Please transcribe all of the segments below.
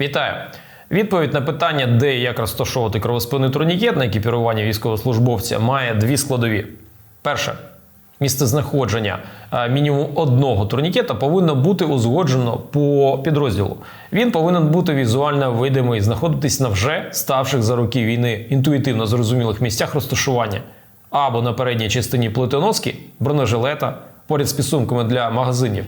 Вітаю! Відповідь на питання, де і як розташовувати кровоспинний турнікет на екіпірування військовослужбовця, має дві складові. Перше. Місце знаходження е, мінімум одного турнікета повинно бути узгоджено по підрозділу. Він повинен бути візуально видимий, знаходитись на вже ставших за роки війни інтуїтивно зрозумілих місцях розташування або на передній частині плитоноски, бронежилета, поряд з підсумками для магазинів,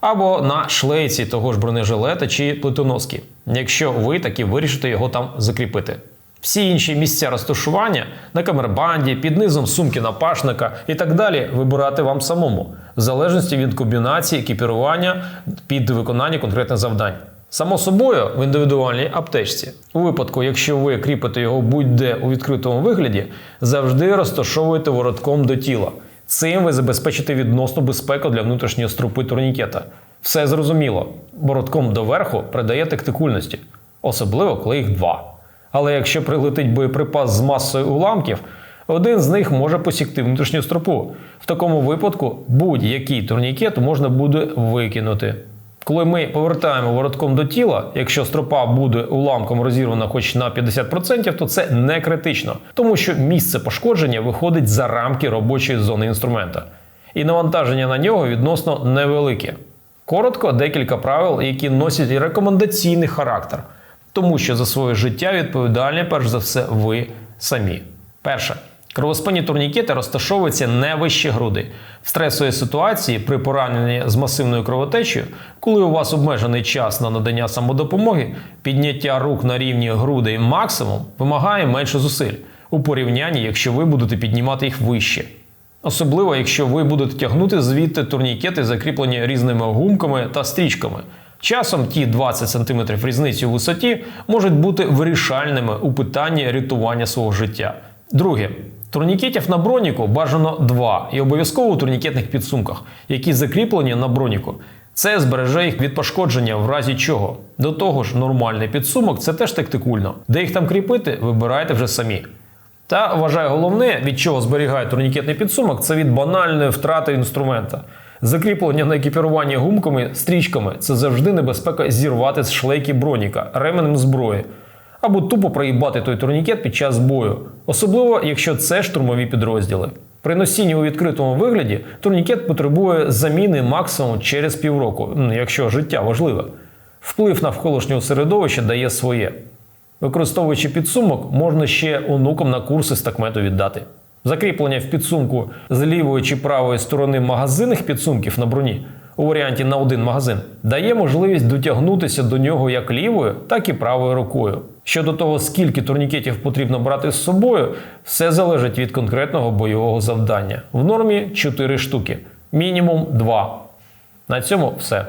або на шлейці того ж бронежилета чи плитоноски, якщо ви таки вирішите його там закріпити. Всі інші місця розташування на камербанді, під низом сумки напашника і так далі вибирати вам самому, в залежності від комбінації екіпірування під виконання конкретних завдань. Само собою в індивідуальній аптечці. У випадку, якщо ви кріпите його будь-де у відкритому вигляді, завжди розташовуйте воротком до тіла. Цим ви забезпечите відносну безпеку для внутрішньої струпи турнікета. Все зрозуміло. Бородком доверху придає тактикульності, особливо коли їх два. Але якщо прилетить боєприпас з масою уламків, один з них може посікти внутрішню стропу. В такому випадку будь-який турнікет можна буде викинути. Коли ми повертаємо воротком до тіла, якщо стропа буде уламком розірвана хоч на 50%, то це не критично, тому що місце пошкодження виходить за рамки робочої зони інструмента, і навантаження на нього відносно невелике. Коротко, декілька правил, які носять рекомендаційний характер, тому що за своє життя відповідальні, перш за все, ви самі. Перше. Кровоспинні турнікети розташовуються не вище груди. В стресовій ситуації при пораненні з масивною кровотечею, коли у вас обмежений час на надання самодопомоги, підняття рук на рівні грудей максимум вимагає менше зусиль у порівнянні, якщо ви будете піднімати їх вище. Особливо, якщо ви будете тягнути звідти турнікети, закріплені різними гумками та стрічками. Часом ті 20 см різниці у висоті можуть бути вирішальними у питанні рятування свого життя. Друге. Турнікетів на броніку бажано два і обов'язково у турнікетних підсумках, які закріплені на броніку. Це збереже їх від пошкодження в разі чого. До того ж, нормальний підсумок це теж тактикульно. Де їх там кріпити, вибирайте вже самі. Та вважаю головне, від чого зберігає турнікетний підсумок, це від банальної втрати інструмента. Закріплення на екіпіруванні гумками, стрічками це завжди небезпека зірвати з шлейки броніка ременем зброї. Або тупо проїбати той турнікет під час бою, особливо якщо це штурмові підрозділи. При носінні у відкритому вигляді турнікет потребує заміни максимум через півроку, якщо життя важливе. Вплив навколишнього середовища дає своє. Використовуючи підсумок, можна ще онукам на курси з такмету віддати. Закріплення в підсумку з лівої чи правої сторони магазинних підсумків на броні у варіанті на один магазин дає можливість дотягнутися до нього як лівою, так і правою рукою. Щодо того, скільки турнікетів потрібно брати з собою, все залежить від конкретного бойового завдання. В нормі 4 штуки, мінімум 2. На цьому все.